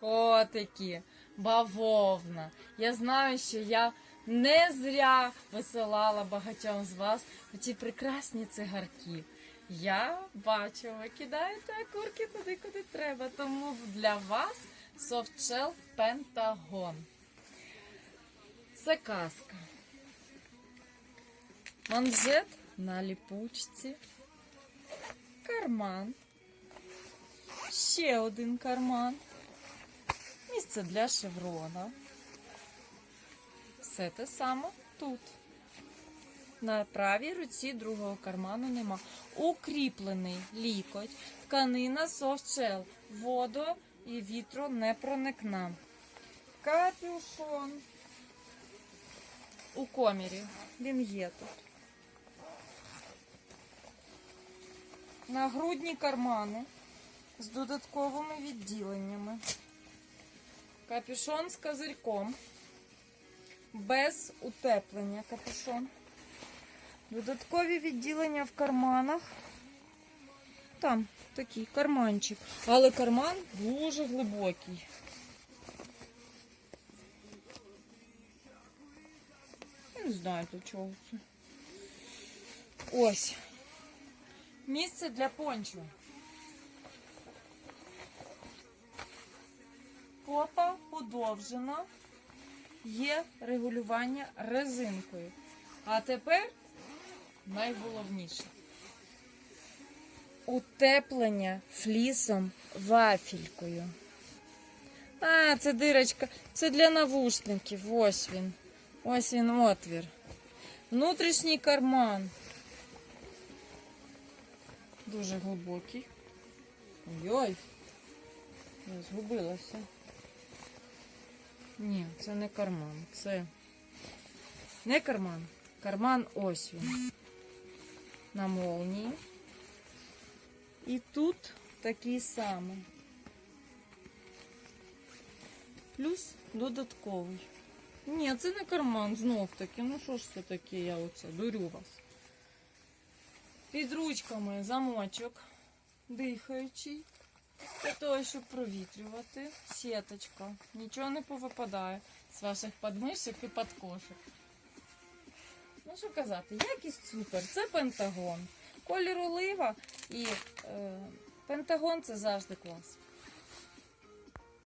котики, бавовна. Я знаю, що я не зря висилала багатьом з вас ці прекрасні цигарки. Я бачу, ви кидаєте окурки туди, куди треба. Тому для вас софтшел Пентагон. Це казка. Манжет на ліпучці. Карман. Ще один карман. Місце для шеврона. Все те саме тут. На правій руці другого карману нема. Укріплений лікоть, тканина софтшел. Воду і вітру не проникна. Капюшон. У комірі. Він є тут. Нагрудні кармани з додатковими відділеннями. Капюшон з козирьком. Без утеплення капюшон. Додаткові відділення в карманах. Там такий карманчик. Але карман дуже глибокий. Я не знаю для чого це. Ось. Місце для пончо. Подовжена. Є регулювання резинкою. А тепер найголовніше. Утеплення флісом вафелькою. А, це дирочка. Це для навушників. Ось він. Ось він отвір. Внутрішній карман. Дуже глибокий. Ой-ой. Я згубилася. Ні, це не карман. Це не карман. Карман ось він. На молнії. І тут такий самий. Плюс додатковий. Ні, це не карман, знов таки. Ну що ж це таке, я оце дурю вас. Під ручками замочок дихаючий. Для того, щоб провітрювати. Сіточка. Нічого не повипадає з ваших подмишок і подкошок. Ну що казати, якість супер. Це пентагон. Колір олива і е, пентагон це завжди клас.